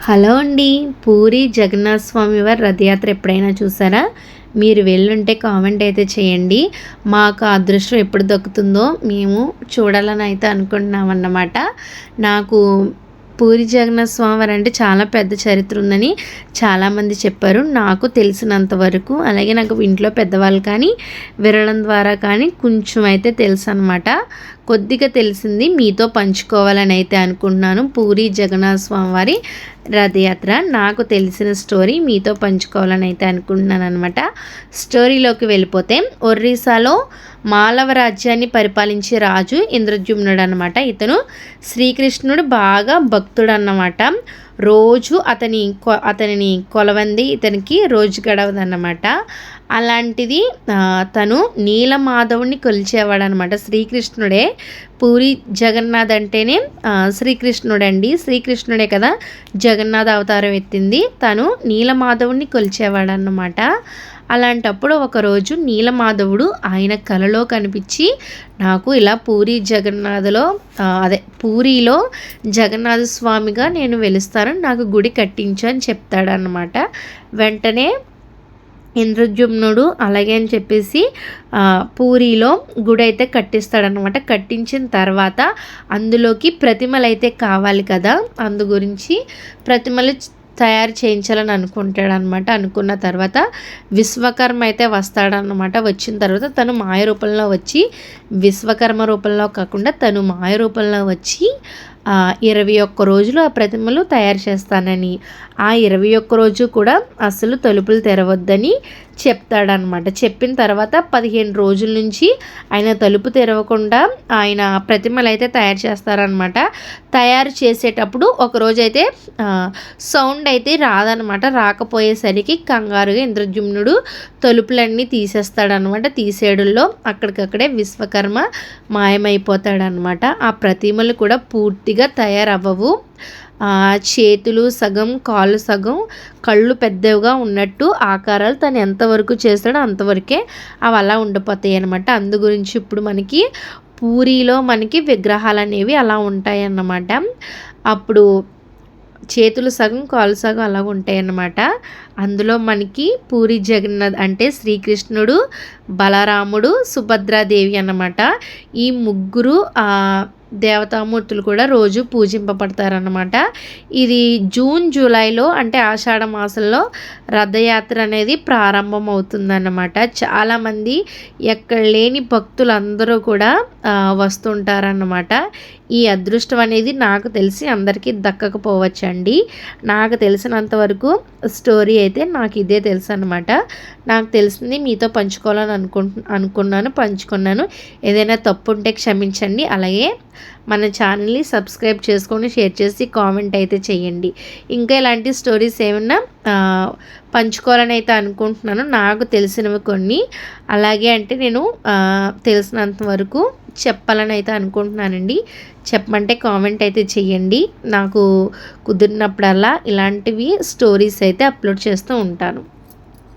Hello అండి. పూరి జగన్నాథ స్వామి వారి రథయాత్ర ఎప్పుడైనా చూసారా? మీరు వెళ్ళుంటే కామెంట్ అయితే చేయండి. మాకు అదృష్టం ఎప్పుడు దక్కుతుందో మేము చూడాలని అయితే అనుకుంటున్నాం అన్నమాట నాకు పూరి జగన్నాథ స్వామి అంటే చాలా పెద్ద చరిత్ర ఉందని చాలామంది చెప్పారు. నాకు తెలిసినంత వరకు అలాగే నాకు ఇంట్లో పెద్దవాళ్ళు కానీ విరళం ద్వారా కానీ కొంచెం అయితే తెలుసు అనమాట కొద్దిగా తెలిసింది మీతో పంచుకోవాలని అయితే అనుకుంటున్నాను. పూరి జగన్నాథ స్వామి వారి రథయాత్ర. నాకు తెలిసిన స్టోరీ మీతో పంచుకోవాలని అయితే అనుకుంటున్నాను అనమాట స్టోరీలోకి వెళ్ళిపోతే ఒర్రిస్సాలో మాలవ రాజ్యాన్ని పరిపాలించే రాజు ఇంద్రజుమ్నుడు అనమాట ఇతను శ్రీకృష్ణుడు బాగా భక్తుడు అన్నమాట రోజు అతని అతనిని కొలవంది ఇతనికి రోజు గడవదన్నమాట. అలాంటిది తను నీలమాధవుని కొలిచేవాడు అనమాట శ్రీకృష్ణుడే. పూరి జగన్నాథ్ అంటేనే శ్రీకృష్ణుడండి. శ్రీకృష్ణుడే కదా జగన్నాథ్ అవతారం ఎత్తింది. తను నీలమాధవుని కొలిచేవాడు అన్నమాట అలాంటప్పుడు ఒకరోజు నీలమాధవుడు ఆయన కలలో కనిపించి నాకు ఇలా పూరి జగన్నాథలో అదే పూరిలో జగన్నాథ స్వామిగా నేను వెలుస్తాను నాకు గుడి కట్టించు అని చెప్తాడనమాట వెంటనే ఇంద్రజుమ్నుడు అలాగే అని చెప్పేసి పూరిలో గుడి అయితే కట్టిస్తాడనమాట కట్టించిన తర్వాత అందులోకి ప్రతిమలు అయితే కావాలి కదా. అందు గురించి ప్రతిమలు తయారు చేయించాలని అనుకుంటాడు అనమాట అనుకున్న తర్వాత విశ్వకర్మ అయితే వస్తాడనమాట. వచ్చిన తర్వాత తను మాయ రూపంలో వచ్చి విశ్వకర్మ రూపంలో కాకుండా తను మాయ రూపంలో వచ్చి ఇరవై ఒక్క రోజులు ఆ ప్రతిమలు తయారు చేస్తానని. ఆ ఇరవై ఒక్క రోజు కూడా అసలు తలుపులు తెరవద్దని చెప్తాడనమాట చెప్పిన తర్వాత పదిహేను రోజుల నుంచి ఆయన తలుపు తెరవకుండా ఆయన ప్రతిమలు అయితే తయారు చేస్తారనమాట తయారు చేసేటప్పుడు ఒకరోజు అయితే సౌండ్ అయితే రాదనమాట రాకపోయేసరికి కంగారుగా ఇంద్రజుమ్నుడు తలుపులన్నీ తీసేస్తాడనమాట తీసేడుల్లో అక్కడికక్కడే విశ్వకర్మ మాయమైపోతాడనమాట ఆ ప్రతిమలు కూడా పూర్తి పూర్తిగా తయారవ్వవు. చేతులు సగం కాళ్ళు సగం కళ్ళు పెద్దవిగా ఉన్నట్టు ఆకారాలు తను ఎంతవరకు చేస్తాడో అంతవరకే అవి అలా ఉండిపోతాయి అనమాట అందు గురించి ఇప్పుడు మనకి పూరిలో మనకి విగ్రహాలు అనేవి అలా ఉంటాయి అన్నమాట. అప్పుడు చేతులు సగం కాలు సగం అలా ఉంటాయి అన్నమాట. అందులో మనకి పూరి జగన్నాథ్ అంటే శ్రీకృష్ణుడు బలరాముడు సుభద్రాదేవి అన్నమాట. ఈ ముగ్గురు దేవతామూర్తులు కూడా రోజు పూజింపబడతారనమాట ఇది జూన్ జూలైలో అంటే ఆషాఢ మాసంలో రథయాత్ర అనేది ప్రారంభం అవుతుందన్నమాట చాలామంది ఎక్కడ లేని భక్తులందరూ కూడా వస్తుంటారన్నమాట. ఈ అదృష్టం అనేది నాకు తెలిసి అందరికీ దక్కకపోవచ్చండి. నాకు తెలిసినంత వరకు స్టోరీ అయితే నాకు ఇదే తెలుసు అనమాట నాకు తెలిసింది మీతో పంచుకోవాలని అనుకుంటు అనుకున్నాను పంచుకున్నాను. ఏదైనా తప్పు ఉంటే క్షమించండి. అలాగే మన ఛానల్ని సబ్స్క్రైబ్ చేసుకొని షేర్ చేసి కామెంట్ అయితే చేయండి. ఇంకా ఇలాంటి స్టోరీస్ ఏమన్నా పంచుకోవాలని అయితే అనుకుంటున్నాను. నాకు తెలిసినవి కొన్ని. అలాగే అంటే నేను తెలిసినంత వరకు చెప్పాలని అయితే అనుకుంటున్నానండి. చెప్పమంటే కామెంట్ అయితే చేయండి. నాకు కుదిరినప్పుడల్లా ఇలాంటివి స్టోరీస్ అయితే అప్లోడ్ చేస్తూ ఉంటాను.